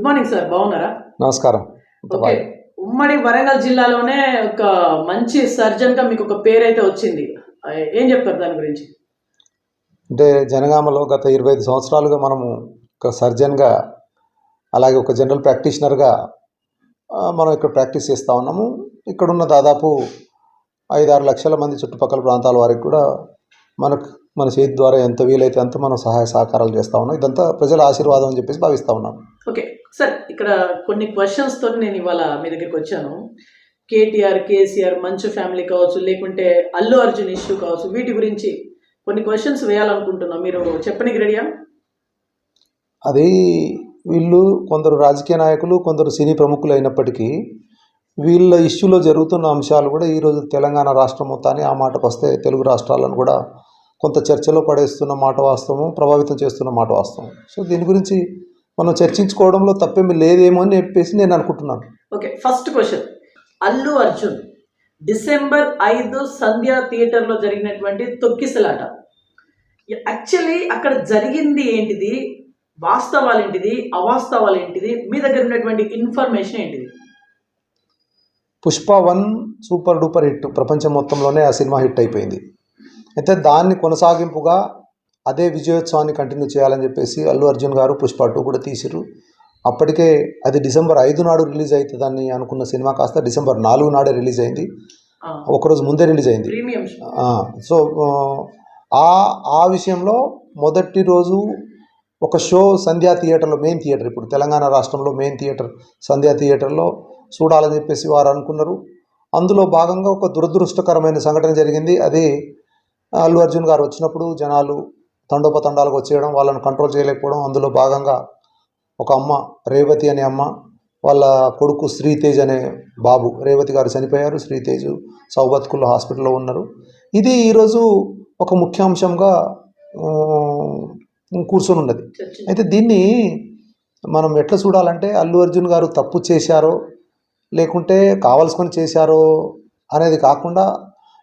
Good morning sir బాగున్నారా? నమస్కారం. ఉమ్మడి వరంగల్ జిల్లాలోనే ఒక మంచి సర్జన్గా మీకు ఒక పేరు అయితే వచ్చింది ఏం చెప్తారు దాని గురించి? అంటే జనగామలో గత ఇరవై ఐదు సంవత్సరాలుగా మనము ఒక సర్జన్గా అలాగే ఒక జనరల్ ప్రాక్టీషనర్గా మనం ఇక్కడ ప్రాక్టీస్ చేస్తూ ఉన్నాము. ఇక్కడున్న దాదాపు ఐదారు లక్షల మంది చుట్టుపక్కల ప్రాంతాల వారికి కూడా మనకు మన చేతి ద్వారా ఎంత వీలైతే అంత మనం సహాయ సహకారాలు చేస్తూ ఉన్నాం. ఇదంతా ప్రజల ఆశీర్వాదం అని చెప్పేసి భావిస్తూ ఉన్నాం. ఓకే సార్ ఇక్కడ కొన్ని క్వశ్చన్స్తో నేను ఇవాళ మీ దగ్గరికి వచ్చాను. కేటీఆర్ కేసీఆర్ మంచు ఫ్యామిలీ కావచ్చు లేకుంటే అల్లు అర్జున్ ఇష్యూ కావచ్చు వీటి గురించి కొన్ని క్వశ్చన్స్ వేయాలనుకుంటున్నాం. మీరు చెప్పనికి రెడీయా అది వీళ్ళు కొందరు రాజకీయ నాయకులు కొందరు సినీ ప్రముఖులు అయినప్పటికీ వీళ్ళ ఇష్యూలో జరుగుతున్న అంశాలు కూడా ఈరోజు తెలంగాణ రాష్ట్రం మొత్తాన్ని ఆ మాటకు వస్తే తెలుగు రాష్ట్రాలను కూడా కొంత చర్చలో పడేస్తున్న మాట వాస్తవం ప్రభావితం చేస్తున్న మాట వాస్తవం సో దీని గురించి మనం చర్చించుకోవడంలో తప్పేమీ లేదేమో అని చెప్పేసి నేను అనుకుంటున్నాను. Okay first question Allu Arjun December ఐదు సంధ్య థియేటర్లో జరిగినటువంటి తొక్కిసలాట. యాక్చువల్లీ అక్కడ జరిగింది ఏంటిది? వాస్తవాలు ఏంటిది? అవాస్తవాలు ఏంటిది? మీ దగ్గర ఉన్నటువంటి ఇన్ఫర్మేషన్ ఏంటిది? Pushpa one super duper hit ప్రపంచం మొత్తంలోనే ఆ సినిమా హిట్ అయిపోయింది. అయితే దాన్ని కొనసాగింపుగా అదే విజయోత్సవాన్ని కంటిన్యూ చేయాలని చెప్పేసి అల్లు అర్జున్ గారు పుష్ప టూ కూడా తీసిరు అప్పటికే అది డిసెంబర్ ఐదు నాడు రిలీజ్ అవుతుందని అనుకున్న సినిమా కాస్త డిసెంబర్ నాలుగు నాడే రిలీజ్ అయింది. ఒకరోజు ముందే రిలీజ్ అయింది. సో ఆ ఆ విషయంలో మొదటి రోజు ఒక షో సంధ్యా థియేటర్లో మెయిన్ థియేటర్ ఇప్పుడు తెలంగాణ రాష్ట్రంలో మెయిన్ థియేటర్ సంధ్యా థియేటర్లో చూడాలని చెప్పేసి వారు అనుకున్నారు. అందులో భాగంగా ఒక దురదృష్టకరమైన సంఘటన జరిగింది. అది అల్లు అర్జున్ గారు వచ్చినప్పుడు జనాలు తండోపతండాలకు వచ్చేయడం వాళ్ళని కంట్రోల్ చేయలేకపోవడం అందులో భాగంగా ఒక అమ్మ రేవతి అనే అమ్మ వాళ్ళ కొడుకు శ్రీతేజ్ అనే బాబు రేవతి గారు చనిపోయారు. శ్రీతేజ్ సౌబత్కుల్లో హాస్పిటల్లో ఉన్నారు. ఇది ఈరోజు ఒక ముఖ్యాంశంగా కూర్చొని ఉన్నది. అయితే దీన్ని మనం ఎట్లా చూడాలంటే అల్లు అర్జున్ గారు తప్పు చేశారో లేకుంటే కావలసుకొని చేశారో అనేది కాకుండా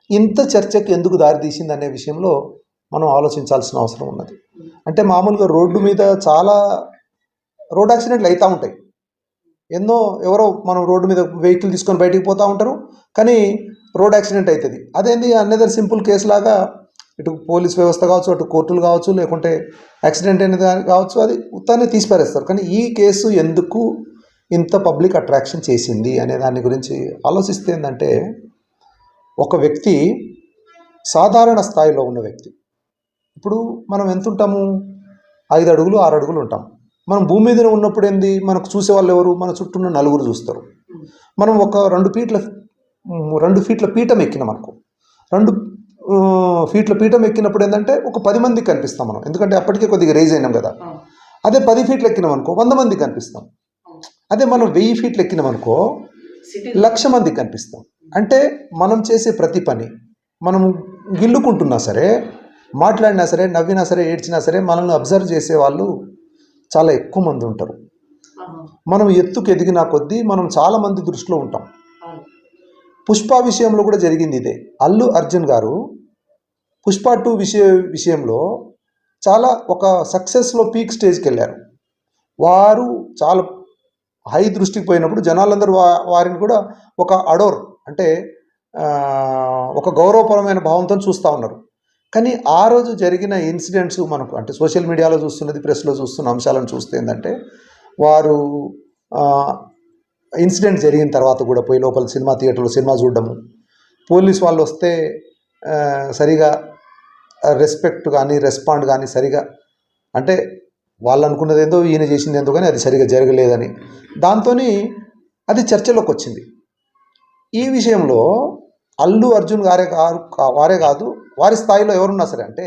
ఇంత చర్చకు ఎందుకు దారితీసింది అనే విషయంలో మనం ఆలోచించాల్సిన అవసరం ఉన్నది. అంటే మామూలుగా రోడ్డు మీద చాలా రోడ్ యాక్సిడెంట్లు అవుతూ ఉంటాయి. ఎన్నో ఎవరో మనం రోడ్డు మీద వెహికల్ తీసుకొని బయటికి పోతూ ఉంటారు కానీ రోడ్ యాక్సిడెంట్ అవుతుంది అదేంది? అన్నదర్ సింపుల్ కేసు లాగా ఇటు పోలీస్ వ్యవస్థ కావచ్చు అటు కోర్టులు కావచ్చు లేకుంటే యాక్సిడెంట్ అనేది కావచ్చు అది ఉత్తాన్ని తీసిపారేస్తారు. కానీ ఈ కేసు ఎందుకు ఇంత పబ్లిక్ అట్రాక్షన్ చేసింది అనే దాని గురించి ఆలోచిస్తే ఏంటంటే ఒక వ్యక్తి సాధారణ స్థాయిలో ఉన్న వ్యక్తి ఇప్పుడు మనం ఎంత ఉంటాము ఐదు అడుగులు ఆరు అడుగులు ఉంటాం. మనం భూమి మీద ఉన్నప్పుడు ఏంది? మనకు చూసే వాళ్ళు ఎవరు? మన చుట్టూ ఉన్న నలుగురు చూస్తారు. మనం ఒక రెండు ఫీట్ల రెండు ఫీట్ల పీఠం ఎక్కినాం అనుకో. రెండు ఫీట్ల పీఠం ఎక్కినప్పుడు ఏంటంటే ఒక పది మందికి కనిపిస్తాం మనం. ఎందుకంటే అప్పటికే కొద్దిగా రేజ్ అయినాం కదా. అదే పది ఫీట్లు ఎక్కినాం అనుకో వంద మందికి కనిపిస్తాం. అదే మనం వెయ్యి ఫీట్లు ఎక్కినాం అనుకో లక్ష మందికి కనిపిస్తాం. అంటే మనం చేసే ప్రతి పని మనం గిల్లుకుంటున్నా సరే మాట్లాడినా సరే నవ్వినా సరే ఏడ్చినా సరే మనల్ని అబ్జర్వ్ చేసే వాళ్ళు చాలా ఎక్కువ మంది ఉంటారు. మనం ఎత్తుకు ఎదిగిన కొద్దీ మనం చాలా మంది దృష్టిలో ఉంటాం. పుష్ప విషయంలో కూడా జరిగింది ఇదే. అల్లు అర్జున్ గారు పుష్ప టూ విషయ విషయంలో చాలా ఒక సక్సెస్లో పీక్ స్టేజ్కి వెళ్ళారు వారు చాలా హై దృష్టికి పోయినప్పుడు జనాలందరూ వా వారిని కూడా ఒక అడోర్ అంటే ఒక గౌరవపరమైన భావంతో చూస్తూ ఉన్నారు. కానీ ఆ రోజు జరిగిన ఇన్సిడెంట్స్ మనకు అంటే సోషల్ మీడియాలో చూస్తున్నది ప్రెస్లో చూస్తున్న అంశాలను చూస్తే ఏంటంటే వారు ఇన్సిడెంట్ జరిగిన తర్వాత కూడా పోయి లోపల సినిమా థియేటర్లో సినిమా చూడడము. పోలీస్ వాళ్ళు వస్తే సరిగా రెస్పెక్ట్ కానీ రెస్పాండ్ కానీ సరిగా అంటే వాళ్ళు అనుకున్నది ఏందో ఈయన చేసింది ఏందో కానీ అది సరిగా జరగలేదని. దాంతో అది చర్చలోకి వచ్చింది ఈ విషయంలో అల్లు అర్జున్ గారే గారు వారే కాదు వారి స్థాయిలో ఎవరున్నా సరే అంటే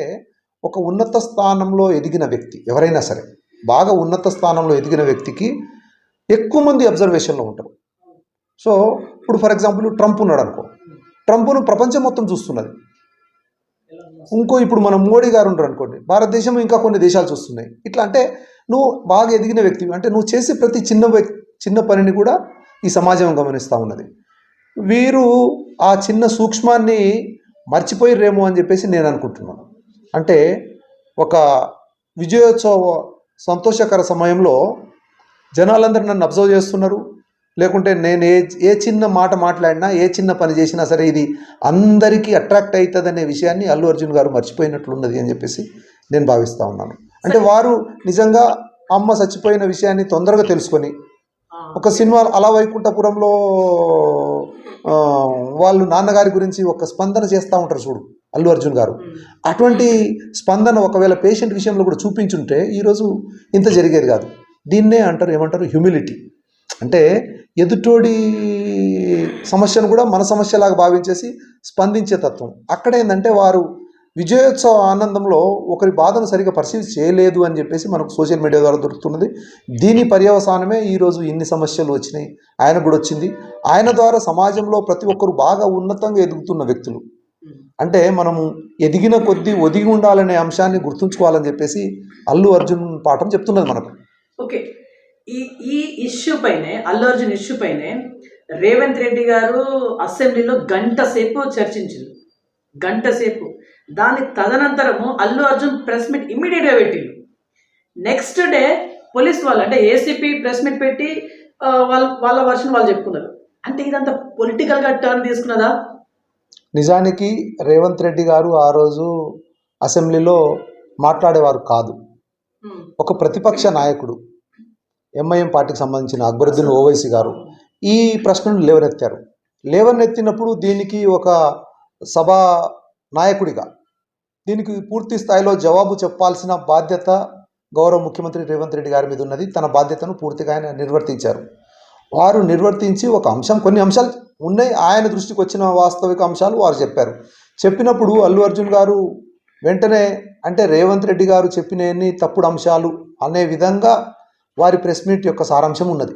ఒక ఉన్నత స్థానంలో ఎదిగిన వ్యక్తి ఎవరైనా సరే బాగా ఉన్నత స్థానంలో ఎదిగిన వ్యక్తికి ఎక్కువ మంది అబ్జర్వేషన్లో ఉంటారు. సో ఇప్పుడు ఫర్ ఎగ్జాంపుల్ ట్రంప్ ఉన్నాడు అనుకో ట్రంప్ను ప్రపంచం మొత్తం చూస్తున్నది. ఇంకో ఇప్పుడు మన మోడీ గారు ఉంటారు అనుకోండి భారతదేశం ఇంకా కొన్ని దేశాలు చూస్తున్నాయి. ఇట్లా అంటే నువ్వు బాగా ఎదిగిన వ్యక్తివి అంటే నువ్వు చేసే ప్రతి చిన్న చిన్న పనిని కూడా ఈ సమాజం గమనిస్తూ ఉన్నది. వీరు ఆ చిన్న సూక్ష్మాన్ని మర్చిపోయిర్రేమో అని చెప్పేసి నేను అనుకుంటున్నాను. అంటే ఒక విజయోత్సవ సంతోషకర సమయంలో జనాలందరూ నన్ను అబ్జర్వ్ చేస్తున్నారు. లేకుంటే నేను ఏ ఏ చిన్న మాట మాట్లాడినా ఏ చిన్న పని చేసినా సరే ఇది అందరికీ అట్రాక్ట్ అవుతుంది అనే విషయాన్ని అల్లు అర్జున్ గారు మర్చిపోయినట్లున్నది అని చెప్పేసి నేను భావిస్తూ ఉన్నాను. అంటే వారు నిజంగా అమ్మ చచ్చిపోయిన విషయాన్ని తొందరగా తెలుసుకొని ఒక సినిమా అలా వైకుంఠపురంలో వాళ్ళు నాన్నగారి గురించి ఒక స్పందన చేస్తూ ఉంటారు చూడు అల్లు అర్జున్ గారు. అటువంటి స్పందన ఒకవేళ పేషెంట్ విషయంలో కూడా చూపించుంటే ఈరోజు ఇంత జరిగేది కాదు. దీన్నే అంటారు ఏమంటారు హ్యూమిలిటీ. అంటే ఎదుటోడి సమస్యను కూడా మన సమస్యలాగా భావించేసి స్పందించే తత్వం. అక్కడ ఏంటంటే వారు విజయోత్సవ ఆనందంలో ఒకరి బాధను సరిగా పరిశీలి చేయలేదు అని చెప్పేసి మనకు సోషల్ మీడియా ద్వారా దొరుకుతున్నది. దీని పర్యవసానమే ఈరోజు ఇన్ని సమస్యలు వచ్చినాయి. ఆయన కూడా వచ్చింది. ఆయన ద్వారా సమాజంలో ప్రతి ఒక్కరు బాగా ఉన్నతంగా ఎదుగుతున్న వ్యక్తులు. అంటే మనము ఎదిగిన కొద్దీ ఒదిగి ఉండాలనే అంశాన్ని గుర్తుంచుకోవాలని చెప్పేసి అల్లు అర్జున్ పాఠం చెప్తున్నది మనకు. ఓకే. ఈ ఈ ఇష్యూ పైనే అల్లు అర్జున్ ఇష్యూ పైనే రేవంత్ రెడ్డి గారు అసెంబ్లీలో గంట సేపు చర్చించారు గంట సేపు. దాని తదనంతరము అల్లు అర్జున్ ప్రెస్ మీట్ ఇమ్మీడియట్గా పెట్టిండు. నెక్స్ట్ డే పోలీస్ వాళ్ళు అంటే ఏసీపీ ప్రెస్ మీట్ పెట్టి వాళ్ళ వాళ్ళ వర్షన్ వాళ్ళు చెప్పుకున్నారు. అంటే ఇదంతా పొలిటికల్గా టర్న్ తీసుకున్నదా? నిజానికి రేవంత్ రెడ్డి గారు ఆ రోజు అసెంబ్లీలో మాట్లాడేవారు కాదు. ఒక ప్రతిపక్ష నాయకుడు ఎంఐఎం పార్టీకి సంబంధించిన అక్బరుద్దీన్ ఓవైసీ గారు ఈ ప్రశ్నను లేవనెత్తారు. లేవనెత్తినప్పుడు దీనికి ఒక సభా నాయకుడిగా దీనికి పూర్తి స్థాయిలో జవాబు చెప్పాల్సిన బాధ్యత గౌరవ ముఖ్యమంత్రి రేవంత్ రెడ్డి గారి మీద ఉన్నది. తన బాధ్యతను పూర్తిగా ఆయన నిర్వర్తించారు. వారు నిర్వర్తించి ఒక అంశం కొన్ని అంశాలు ఉన్నాయి. ఆయన దృష్టికి వచ్చిన వాస్తవిక అంశాలు వారు చెప్పారు. చెప్పినప్పుడు అల్లు అర్జున్ గారు వెంటనే అంటే రేవంత్ రెడ్డి గారు చెప్పినన్ని తప్పుడు అంశాలు అనే విధంగా వారి ప్రెస్ మీట్ యొక్క సారాంశం ఉన్నది.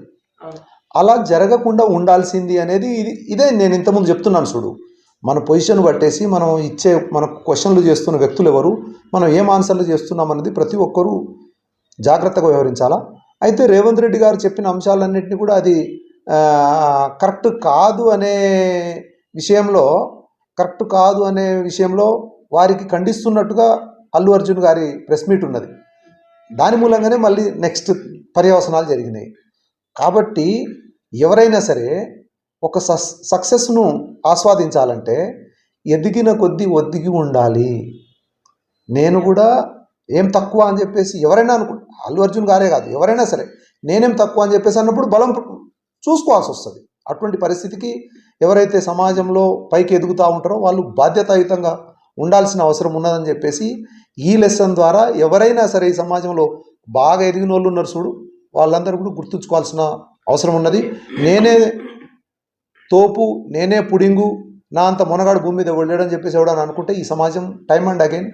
అలా జరగకుండా ఉండాల్సింది అనేది ఇది ఇదే నేను ఇంతకుముందు చెప్తున్నాను చూడు. మన పొజిషన్ పట్టేసి మనం ఇచ్చే మన క్వశ్చన్లు చేస్తున్న వ్యక్తులు ఎవరు మనం ఏం ఆన్సర్లు చేస్తున్నాం అనేది ప్రతి ఒక్కరూ జాగ్రత్తగా వ్యవహరించాలా? అయితే రేవంత్ రెడ్డి గారు చెప్పిన అంశాలన్నింటినీ కూడా అది కరెక్ట్ కాదు అనే విషయంలో కరెక్ట్ కాదు అనే విషయంలో వారికి ఖండిస్తున్నట్టుగా అల్లు అర్జున్ గారి ప్రెస్ మీట్ ఉన్నది. దాని మూలంగానే మళ్ళీ నెక్స్ట్ పర్యవసనాలు జరిగినాయి. కాబట్టి ఎవరైనా సరే ఒక సస్ సక్సెస్ను ఆస్వాదించాలంటే ఎదిగిన కొద్దీ ఒదిగి ఉండాలి. నేను కూడా ఏం తక్కువ అని చెప్పేసి ఎవరైనా అనుకు అల్లు అర్జున్ గారే కాదు ఎవరైనా సరే నేనేం తక్కువ అని చెప్పేసి అన్నప్పుడు బలం చూసుకోవాల్సి వస్తుంది అటువంటి పరిస్థితికి ఎవరైతే సమాజంలో పైకి ఎదుగుతూ ఉంటారో వాళ్ళు బాధ్యతాయుతంగా ఉండాల్సిన అవసరం ఉన్నదని చెప్పేసి ఈ లెసన్ ద్వారా ఎవరైనా సరే ఈ సమాజంలో బాగా ఎదిగిన వాళ్ళు ఉన్నారు చూడు వాళ్ళందరూ కూడా గుర్తుంచుకోవాల్సిన అవసరం ఉన్నది. నేనే తోపు నేనే పుడింగు నా అంత మునగాడు భూమి మీద వెళ్ళాడని చెప్పేసి ఎవడని అనుకుంటే ఈ సమాజం టైమ్ అండ్ అగైన్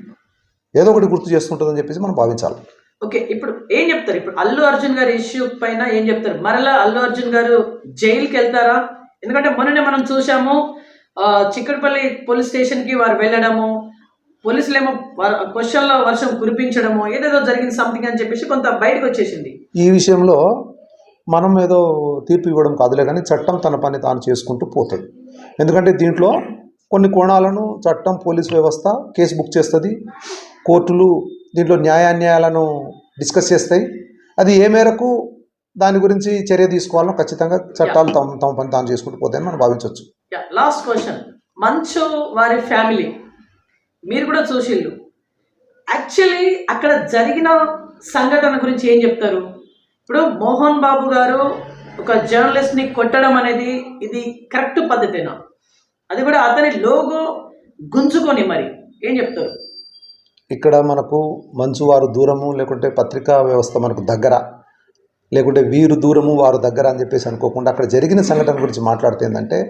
ఏదో ఒకటి గుర్తు చేస్తుంటుందని చెప్పేసి మనం భావించాలి. ఓకే ఇప్పుడు ఏం చెప్తారు? ఇప్పుడు అల్లు అర్జున్ గారి ఇష్యూ పైన ఏం చెప్తారు? మరలా అల్లు అర్జున్ గారు జైలుకి వెళ్తారా? ఎందుకంటే మొన్ననే మనం చూసాము చిక్కడపల్లి పోలీస్ స్టేషన్కి వారు వెళ్ళడము పోలీసులేమో క్వశ్చన్లో వర్షం కురిపించడము ఏదేదో జరిగింది సంథింగ్ అని చెప్పేసి కొంత బయటకు వచ్చేసింది. ఈ విషయంలో మనం ఏదో తీర్పు ఇవ్వడం కాదులే కానీ చట్టం తన పని తాను చేసుకుంటూ పోతుంది. ఎందుకంటే దీంట్లో కొన్ని కోణాలను చట్టం పోలీస్ వ్యవస్థ కేసు బుక్ చేస్తుంది. కోర్టులు దీంట్లో న్యాయాన్యాయాలను డిస్కస్ చేస్తాయి. అది ఏ మేరకు దాని గురించి చర్య తీసుకోవాలో ఖచ్చితంగా చట్టాలు తమ తమ పని తాను చేసుకుంటూ పోతాయని మనం భావించవచ్చు. లాస్ట్ క్వశ్చన్ మంచు వారి ఫ్యామిలీ మీరు కూడా చూసిళ్ళు. యాక్చువల్లీ అక్కడ జరిగిన సంఘటన గురించి ఏం చెప్తారు? ఇప్పుడు మోహన్ బాబు గారు ఒక జర్నలిస్ట్ని కొట్టడం అనేది ఇది కరెక్ట్ పద్ధతేనా? అది కూడా అతని లోగో గుంజుకొని మరి. ఏం చెప్తారు? ఇక్కడ మనకు మంచు వారు దూరము లేకుంటే పత్రికా వ్యవస్థ మనకు దగ్గర లేకుంటే వీరు దూరము వారు దగ్గర అని చెప్పేసి అనుకోకుండా అక్కడ జరిగిన సంఘటన గురించి మాట్లాడితే ఏంటంటే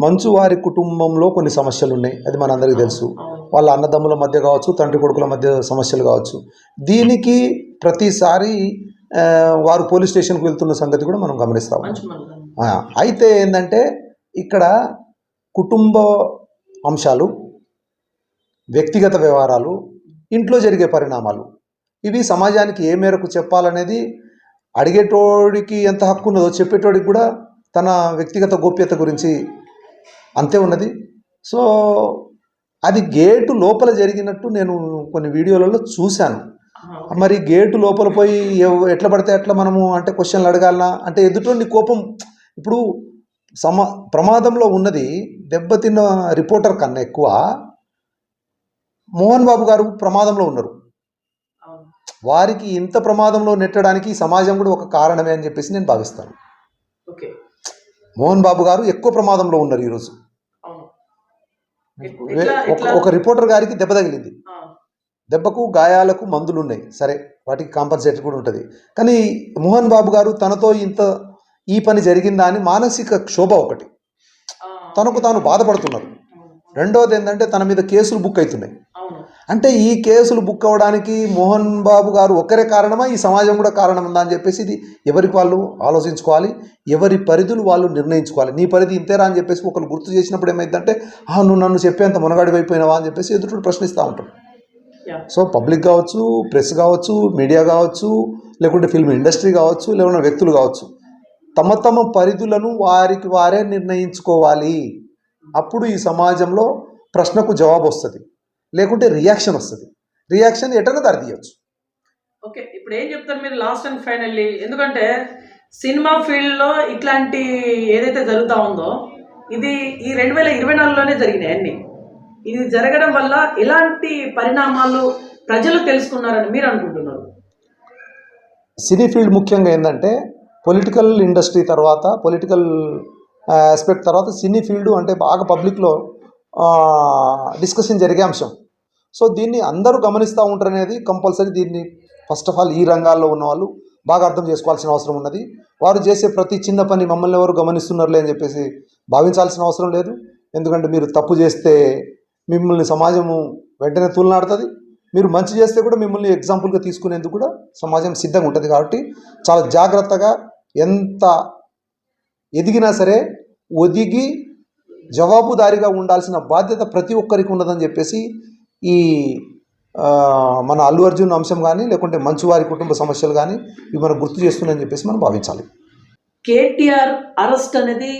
మంచు వారి కుటుంబంలో కొన్ని సమస్యలు ఉన్నాయి అది మనందరికీ తెలుసు. వాళ్ళ అన్నదమ్ముల మధ్య కావచ్చు తండ్రి కొడుకుల మధ్య సమస్యలు కావచ్చు. దీనికి ప్రతిసారి వారు పోలీస్ స్టేషన్కి వెళ్తున్న సంగతి కూడా మనం గమనిస్తాం. అయితే ఏంటంటే ఇక్కడ కుటుంబ అంశాలు వ్యక్తిగత వ్యవహారాలు ఇంట్లో జరిగే పరిణామాలు ఇవి సమాజానికి ఏ మేరకు చెప్పాలనేది అడిగేటోడికి ఎంత హక్కు ఉన్నదో చెప్పేటోడికి కూడా తన వ్యక్తిగత గోప్యత గురించి అంతే ఉన్నది. సో అది గేటు లోపల జరిగినట్టు నేను కొన్ని వీడియోలలో చూశాను. మరి గేటు లోపల పోయి ఎట్లా పడితే అట్లా మనము అంటే క్వశ్చన్లు అడగాలనా? అంటే ఎదుటి కోపం ఇప్పుడు సమ ప్రమాదంలో ఉన్నది దెబ్బతిన్న రిపోర్టర్ కన్నా ఎక్కువ మోహన్ బాబు గారు ప్రమాదంలో ఉన్నారు. వారికి ఇంత ప్రమాదంలో నెట్టడానికి సమాజం కూడా ఒక కారణమే అని చెప్పేసి నేను భావిస్తాను. మోహన్ బాబు గారు ఎక్కువ ప్రమాదంలో ఉన్నారు ఈరోజు. ఎట్లా ఒక ఎట్లా రిపోర్టర్ గారికి దెబ్బ తగిలింది. దెబ్బకు గాయాలకు మందులు ఉన్నాయి సరే వాటికి కాంపన్సేట్ కూడా ఉంటుంది. కానీ మోహన్ బాబు గారు తనతో ఇంత ఈ పని జరిగిందా అని మానసిక క్షోభ ఒకటి. తనకు తాను బాధపడుతున్నారు. రెండోది ఏంటంటే తన మీద కేసులు బుక్ అవుతున్నాయి. అంటే ఈ కేసులు బుక్ అవ్వడానికి మోహన్ బాబు గారు ఒక్కరే కారణమా? ఈ సమాజం కూడా కారణం ఉందా అని చెప్పేసి ఇది ఎవరికి వాళ్ళు ఆలోచించుకోవాలి. ఎవరి పరిధులు వాళ్ళు నిర్ణయించుకోవాలి. నీ పరిధి ఇంతేరా అని చెప్పేసి ఒకరు గుర్తు చేసినప్పుడు ఏమైందంటే "ఆ, నువ్వు నన్ను చెప్పేంత మునగాడి అయిపోయినావా అని చెప్పేసి ఎదుటి ప్రశ్నిస్తూ ఉంటారు. యా సో పబ్లిక్ కావచ్చు ప్రెస్ కావచ్చు మీడియా కావచ్చు లేకుంటే ఫిల్మ్ ఇండస్ట్రీ కావచ్చు లేకుంటే వ్యక్తులు కావచ్చు. తమ తమ పరిధులను వారికి వారే నిర్ణయించుకోవాలి. అప్పుడు ఈ సమాజంలో ప్రశ్నకు జవాబు వస్తుంది. లేకుంటే రియాక్షన్ వస్తుంది. రియాక్షన్ ఎటన్నా దారితీయచ్చు. ఓకే ఇప్పుడు ఏం చెప్తారు మీరు లాస్ట్ అండ్ ఫైనల్లీ ఎందుకంటే సినిమా ఫీల్డ్లో ఇట్లాంటి ఏదైతే జరుగుతూ ఉందో ఇది ఈ రెండు వేల ఇరవై నాలుగులోనే జరిగినాయి అన్ని. ఇది జరగడం వల్ల ఎలాంటి పరిణామాలు ప్రజలు తెలుసుకున్నారని మీరు అనుకుంటున్నారు? సినీ ఫీల్డ్ ముఖ్యంగా ఏంటంటే పొలిటికల్ ఇండస్ట్రీ తర్వాత పొలిటికల్ ఆస్పెక్ట్ తర్వాత సినీ ఫీల్డ్ అంటే బాగా పబ్లిక్లో డిస్కషన్ జరిగే అంశం. సో దీన్ని అందరూ గమనిస్తూ ఉంటారు అనేది కంపల్సరీ దీన్ని ఫస్ట్ ఆఫ్ ఆల్ ఈ రంగాల్లో ఉన్న వాళ్ళు బాగా అర్థం చేసుకోవాల్సిన అవసరం ఉన్నది. వారు చేసే ప్రతి చిన్న పని మమ్మల్ని ఎవరు గమనిస్తున్నారులే అని చెప్పేసి భావించాల్సిన అవసరం లేదు. ఎందుకంటే మీరు తప్పు చేస్తే మిమ్మల్ని సమాజము వెంటనే తూలనాడుతుంది. మీరు మంచి చేస్తే కూడా మిమ్మల్ని ఎగ్జాంపుల్గా తీసుకునేందుకు కూడా సమాజం సిద్ధంగా ఉంటుంది కాబట్టి చాలా జాగ్రత్తగా ఎంత ఎదిగినా సరే ఒదిగి జవాబుదారీగా ఉండాల్సిన బాధ్యత ప్రతి ఒక్కరికి ఉన్నదని చెప్పేసి ఈ మన అల్లు అర్జున్ అంశం కానీ లేకుంటే మంచువారి కుటుంబ సమస్యలు కానీ ఇవి మనం గుర్తు చేస్తుందని చెప్పేసి మనం భావించాలి. కేటీఆర్ అరెస్ట్ అనేది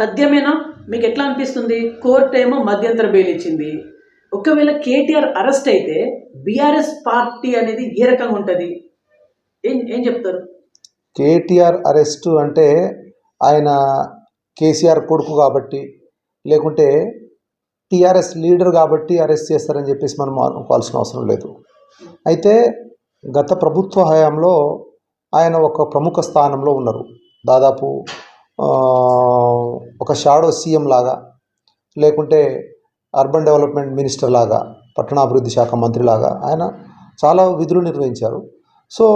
తథ్యమేనా మీకు ఎట్లా అనిపిస్తుంది? కోర్టు ఏమో మధ్యంతర బెయిల్ ఇచ్చింది. ఒకవేళ కేటీఆర్ అరెస్ట్ అయితే బీఆర్ఎస్ పార్టీ అనేది ఏ రకంగా ఉంటుంది? ఏం ఏం చెప్తారు? కేటీఆర్ అరెస్ట్ అంటే ఆయన కేసీఆర్ కొడుకు కాబట్టి లేకుంటే టీఆర్ఎస్ లీడర్ కాబట్టి అరెస్ట్ చేస్తారని చెప్పేసి మనం అనుకోవాల్సిన అవసరం లేదు. అయితే గత ప్రభుత్వ హయాంలో ఆయన ఒక ప్రముఖ స్థానంలో ఉన్నారు. దాదాపు ఒక షాడో సీఎం లాగా లేకుంటే అర్బన్ డెవలప్మెంట్ మినిస్టర్ లాగా పట్టణాభివృద్ధి శాఖ మంత్రి లాగా ఆయన చాలా విధులు నిర్వహించారు. సో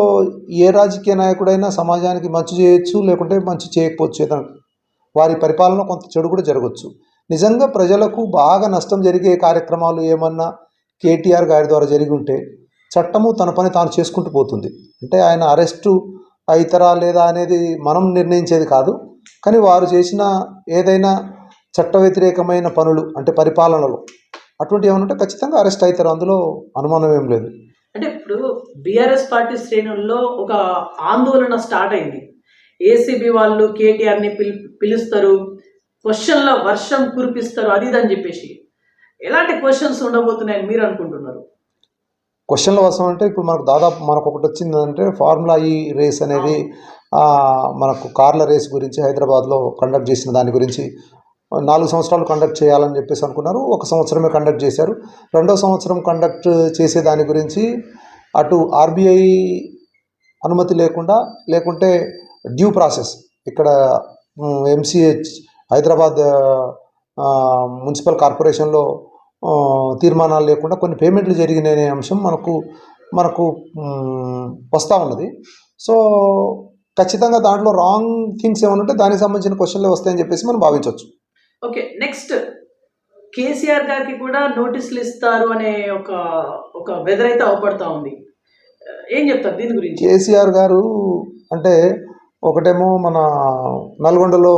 ఏ రాజకీయ నాయకుడైనా సమాజానికి మంచి చేయొచ్చు లేకుంటే మంచి చేయకపోవచ్చు ఏదైనా వారి పరిపాలన కొంత చెడు కూడా జరగవచ్చు నిజంగా ప్రజలకు బాగా నష్టం జరిగే కార్యక్రమాలు ఏమన్నా కేటీఆర్ గారి ద్వారా జరిగి ఉంటే చట్టము తన పని తాను చేసుకుంటూ పోతుంది. అంటే ఆయన అరెస్టు అవుతారా లేదా అనేది మనం నిర్ణయించేది కాదు. కానీ వారు చేసిన ఏదైనా చట్ట వ్యతిరేకమైన పనులు అంటే పరిపాలనలో అటువంటి ఏమైనా ఉంటే ఖచ్చితంగా అరెస్ట్ అవుతారు. అందులో అనుమానం ఏం లేదు. అంటే ఇప్పుడు బీఆర్ఎస్ పార్టీ శ్రేణుల్లో ఒక ఆందోళన స్టార్ట్ అయింది. ఏసీబీ వాళ్ళు కేటీఆర్ని పిలి పిలుస్తారు క్వశ్చన్ల వర్షం కురిపిస్తారు అది అని చెప్పేసి. ఎలాంటి క్వశ్చన్స్ ఉండబోతున్నాయని మీరు అనుకుంటున్నారు? క్వశ్చన్ల వస్తాం అంటే ఇప్పుడు మనకు దాదాపు మనకు ఒకటి వచ్చిందంటే ఫార్ములా ఈ రేస్ అనేది మనకు కార్ల రేస్ గురించి హైదరాబాద్లో కండక్ట్ చేసిన దాని గురించి నాలుగు సంవత్సరాలు కండక్ట్ చేయాలని చెప్పేసి అనుకున్నారు. ఒక సంవత్సరమే కండక్ట్ చేశారు. రెండో సంవత్సరం కండక్ట్ చేసే దాని గురించి అటు ఆర్బీఐ అనుమతి లేకుండా లేకుంటే డ్యూ ప్రాసెస్ ఇక్కడ ఎంసీహెచ్ హైదరాబాద్ మున్సిపల్ కార్పొరేషన్లో తీర్మానాలు లేకుండా కొన్ని పేమెంట్లు జరిగిననే అంశం మనకు మనకు వస్తూ ఉన్నది. సో ఖచ్చితంగా దాంట్లో రాంగ్ థింగ్స్ ఏమైనా ఉంటే దానికి సంబంధించిన క్వశ్చన్లే వస్తాయని చెప్పేసి మనం భావించవచ్చు. ఓకే నెక్స్ట్ కేసీఆర్ గారికి కూడా నోటీసులు ఇస్తారు అనే ఒక ఒక వెదర్ అయితే అవపడతా ఉంది. ఏం చెప్తారు దీని గురించి? కేసీఆర్ గారు అంటే ఒకటేమో మన నల్గొండలో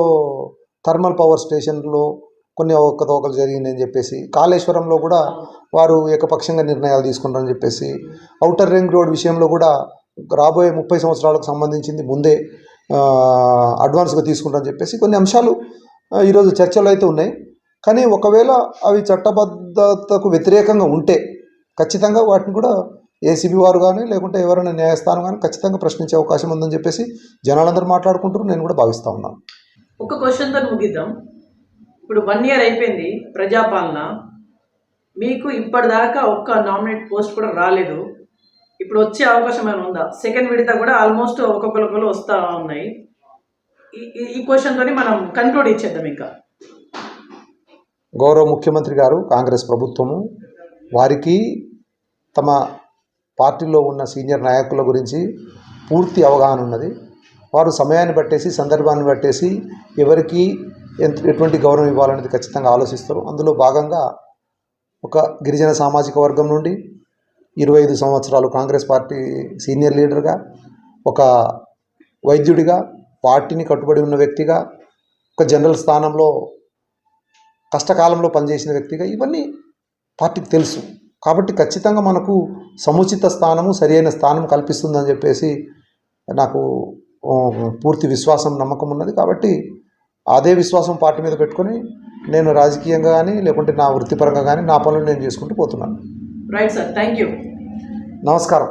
థర్మల్ పవర్ స్టేషన్లో కొన్ని అవకతవకలు జరిగిందని చెప్పేసి కాళేశ్వరంలో కూడా వారు ఏకపక్షంగా నిర్ణయాలు తీసుకున్నారని చెప్పేసి ఔటర్ రింగ్ రోడ్ విషయంలో కూడా రాబోయే ముప్పై సంవత్సరాలకు సంబంధించింది ముందే అడ్వాన్స్గా తీసుకుంటామని చెప్పేసి కొన్ని అంశాలు ఈరోజు చర్చలు అయితే ఉన్నాయి. కానీ ఒకవేళ అవి చట్టబద్ధతకు వ్యతిరేకంగా ఉంటే ఖచ్చితంగా వాటిని కూడా ఏసీబీ వారు కానీ లేకుంటే ఎవరైనా న్యాయస్థానం కానీ ఖచ్చితంగా ప్రశ్నించే అవకాశం ఉందని చెప్పేసి జనాలందరూ మాట్లాడుకుంటారు నేను కూడా భావిస్తూ ఉన్నాను ఒక క్వశ్చన్తో ముగిద్దాం. ఇప్పుడు వన్ ఇయర్ అయిపోయింది ప్రజాపాలన. మీకు ఇప్పటిదాకా ఒక్క నామినేట్ పోస్ట్ కూడా రాలేదు. ఇప్పుడు వచ్చే అవకాశం ఏమైనా ఉందా? సెకండ్ విడత కూడా ఆల్మోస్ట్ ఒక్కొక్కరు వస్తూ ఉన్నాయి. ఈ- ఈ- ఈ క్వశ్చన్తోని మనం కంక్లూడ్ ఇచ్చేద్దాం ఇంకా. గౌరవ ముఖ్యమంత్రి గారు కాంగ్రెస్ ప్రభుత్వము వారికి తమ పార్టీలో ఉన్న సీనియర్ నాయకుల గురించి పూర్తి అవగాహన ఉన్నది. వారు సమయాన్ని బట్టేసి సందర్భాన్ని బట్టేసి ఎవరికి ఎంత ఎటువంటి గౌరవం ఇవ్వాలనేది ఖచ్చితంగా ఆలోచిస్తారు. అందులో భాగంగా ఒక గిరిజన సామాజిక వర్గం నుండి ఇరవై ఐదు సంవత్సరాలు కాంగ్రెస్ పార్టీ సీనియర్ లీడర్గా ఒక వైద్యుడిగా పార్టీని కట్టుబడి ఉన్న వ్యక్తిగా ఒక జనరల్ స్థానంలో కష్టకాలంలో పనిచేసిన వ్యక్తిగా ఇవన్నీ పార్టీకి తెలుసు. కాబట్టి ఖచ్చితంగా మనకు సముచిత స్థానము సరియైన స్థానం కల్పిస్తుందని చెప్పేసి నాకు పూర్తి విశ్వాసం నమ్మకం ఉన్నది. కాబట్టి అదే విశ్వాసం పార్టీ మీద పెట్టుకొని నేను రాజకీయంగా కానీ లేకుంటే నా వృత్తిపరంగా కానీ నా పనులు నేను చేసుకుంటూ పోతున్నాను. రైట్ సార్ థ్యాంక్ యూ నమస్కారం